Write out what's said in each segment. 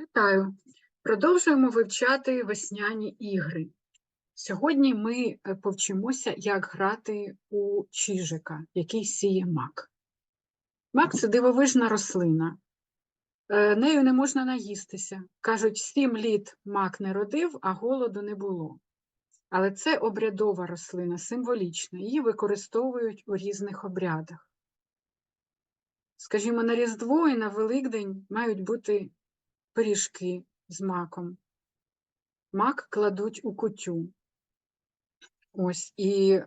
Вітаю! Продовжуємо вивчати весняні ігри. Сьогодні ми е, повчимося, як грати у чижика, який сіє мак. Мак це дивовижна рослина. Е, Нею не можна наїстися. Кажуть, сім літ мак не родив, а голоду не було. Але це обрядова рослина, символічна. Її використовують у різних обрядах. Скажімо, на Різдво і на Великдень мають бути пиріжки з маком. Мак кладуть у кутю. Ось, і е,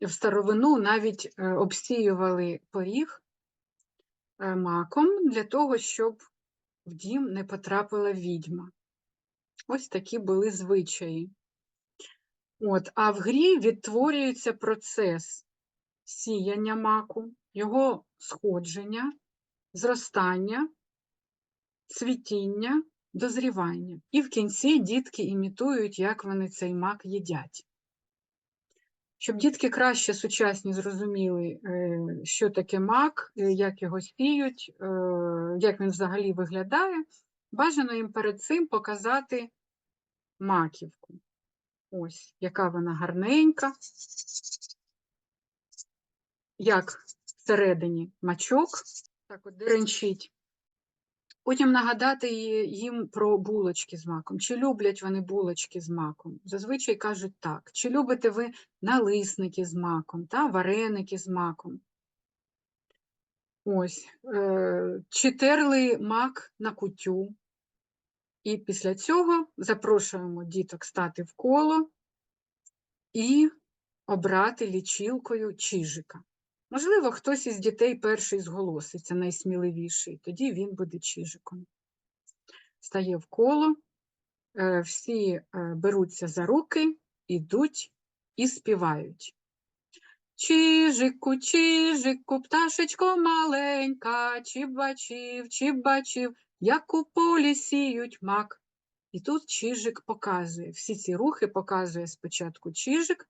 в старовину навіть е, обсіювали поріг е, маком для того, щоб в дім не потрапила відьма. Ось такі були звичаї. От, а в грі відтворюється процес сіяння маку, його сходження, зростання, цвітіння, дозрівання. І в кінці дітки імітують, як вони цей мак їдять. Щоб дітки краще сучасні зрозуміли, е, що таке мак, е, як його сіють, е, як він взагалі виглядає, бажано їм перед цим показати маківку. Ось, яка вона гарненька, як всередині мачок, так от деренчить. Потім нагадати їм про булочки з маком. Чи люблять вони булочки з маком? Зазвичай кажуть так. Чи любите ви налисники з маком, та вареники з маком? Ось. Е, чи терли мак на кутю? І після цього запрошуємо діток стати в коло і обрати лічилкою чижика. Можливо, хтось із дітей перший зголоситься, найсміливіший, тоді він буде чижиком. Стає в коло, е, всі е, беруться за руки, ідуть і співають. Чижику, чижику, пташечко маленька, чи бачив, чи бачив, як у полі сіють мак. І тут чижик показує. Всі ці рухи показує спочатку чижик,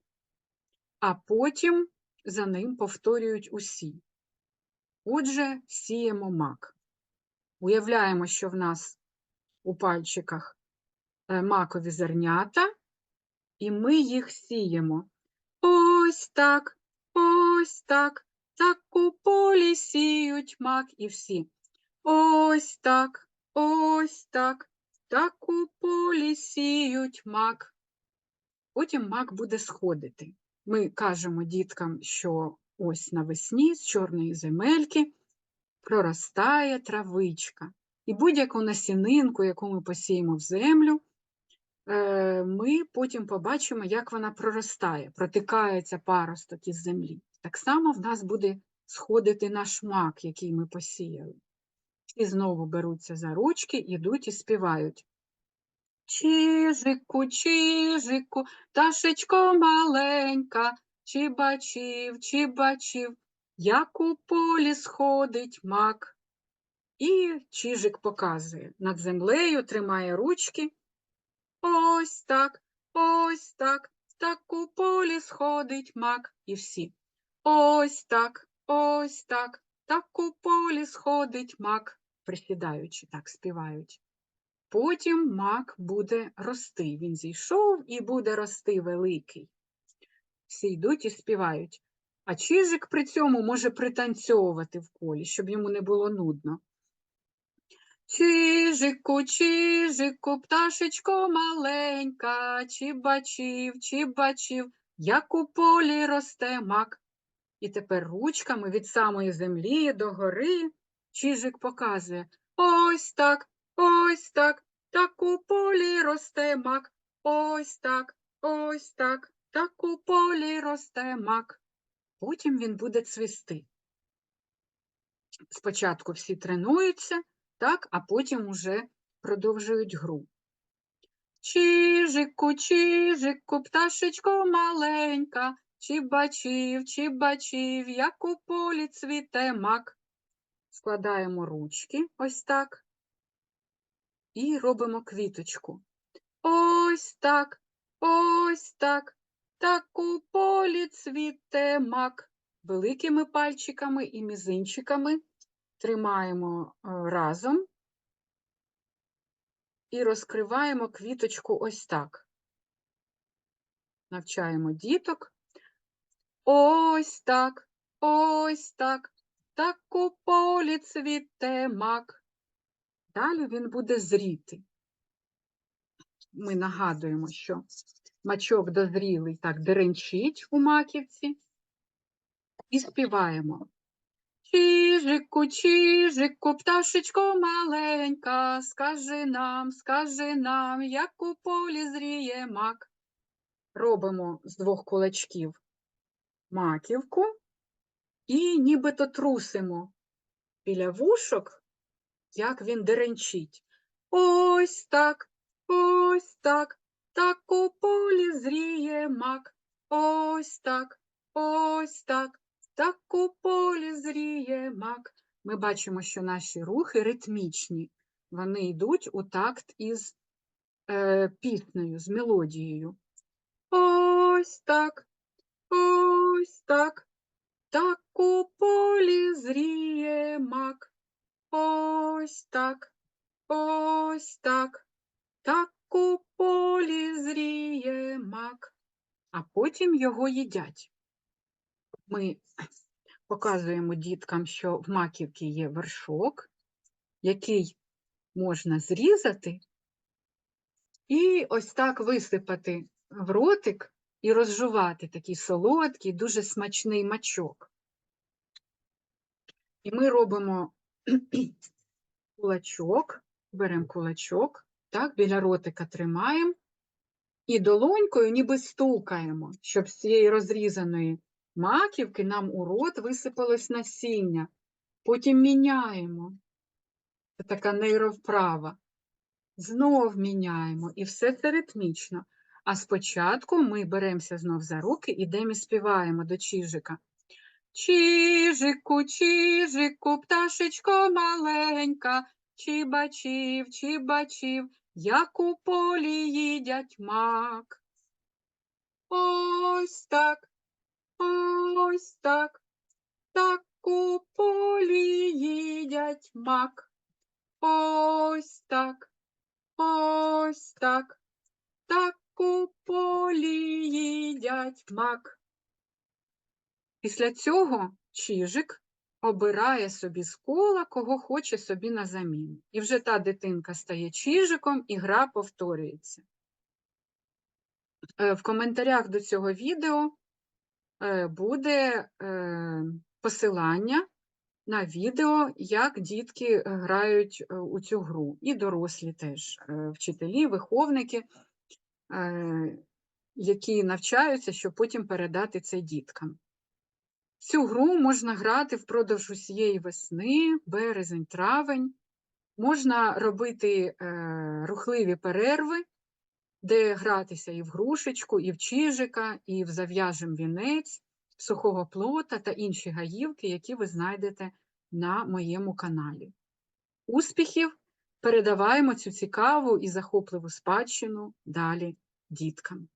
а потім за ним повторюють усі. Отже, сіємо мак. Уявляємо, що в нас у пальчиках е, макові зернята, і ми їх сіємо. Ось так, ось так, так у полі сіють мак і всі. Ось так, ось так, так у полі сіють мак. Потім мак буде сходити. Ми кажемо діткам, що ось навесні з чорної земельки проростає травичка. І будь-яку насінинку, яку ми посіємо в землю, е, ми потім побачимо, як вона проростає, протикається паросток із землі. Так само в нас буде сходити наш мак, який ми посіяли. І знову беруться за ручки, йдуть і співають. Чижику, чижику, пташечко маленька, чи бачив, чи бачив, як у полі сходить мак. І чижик показує над землею, тримає ручки. Ось так, ось так, так у полі сходить мак. І всі. Ось так, ось так, так у полі сходить мак, присідаючи, так співають. Потім мак буде рости. Він зійшов і буде рости великий. Всі йдуть і співають. А чижик при цьому може пританцьовувати в колі, щоб йому не було нудно. Чижику, чижику, пташечко маленька, чи бачив, чи бачив, як у полі росте мак. І тепер ручками від самої землі до гори чижик показує ось так, ось так, так у полі росте мак, ось так, ось так, так у полі росте мак. Потім він буде цвісти. Спочатку всі тренуються, так, а потім уже продовжують гру. Чижику, чижику, пташечко маленька, чи бачив, чи бачив, як у полі цвіте мак. Складаємо ручки ось так і робимо квіточку. Ось так, ось так, так у полі цвіте мак. Великими пальчиками і мізинчиками тримаємо е, разом і розкриваємо квіточку ось так. Навчаємо діток. Ось так, ось так, так у полі цвіте мак. Далі він буде зріти. Ми нагадуємо, що мачок дозрілий так деренчить у маківці. І співаємо. Чижику, чижику, пташечко маленька, скажи нам, скажи нам, як у полі зріє мак. Робимо з двох кулачків маківку і нібито трусимо біля вушок, як він деренчить. Ось так, ось так, так у полі зріє мак. Ось так, ось так, так у полі зріє мак. Ми бачимо, що наші рухи ритмічні. Вони йдуть у такт із е, піснею, з мелодією. Ось так, ось так, так у полі зріє. Ось так, ось так, так у полі зріє мак. А потім його їдять. Ми показуємо діткам, що в маківці є вершок, який можна зрізати і ось так висипати в ротик і розжувати такий солодкий, дуже смачний мачок. І ми робимо кулачок, беремо кулачок, так, біля ротика тримаємо і долонькою ніби стукаємо, щоб з цієї розрізаної маківки нам у рот висипалось насіння. Потім міняємо. Це така нейровправа. Знов міняємо, і все це ритмічно. А спочатку ми беремося знов за руки, ідемо і співаємо до чижика. Чижику, чижику, пташечко маленька, чібачів, чібачів, як у полі їдять мак. Ось так, ось так, так у полі їдять мак. Ось так, ось так, так у полі їдять мак. Після цього чижик обирає собі з кола, кого хоче собі на заміну. І вже та дитинка стає чижиком, і гра повторюється. Е, В коментарях до цього відео е, буде е, посилання на відео, як дітки грають у цю гру, і дорослі теж, вчителі, виховники, які навчаються, щоб потім передати це діткам. Цю гру можна грати впродовж усієї весни, березень, травень. Можна робити е, рухливі перерви, де гратися і в грушечку, і в чижика, і в зав'яжем вінець, сухого плота та інші гаївки, які ви знайдете на моєму каналі. Успіхів! Передаваємо цю цікаву і захопливу спадщину далі діткам.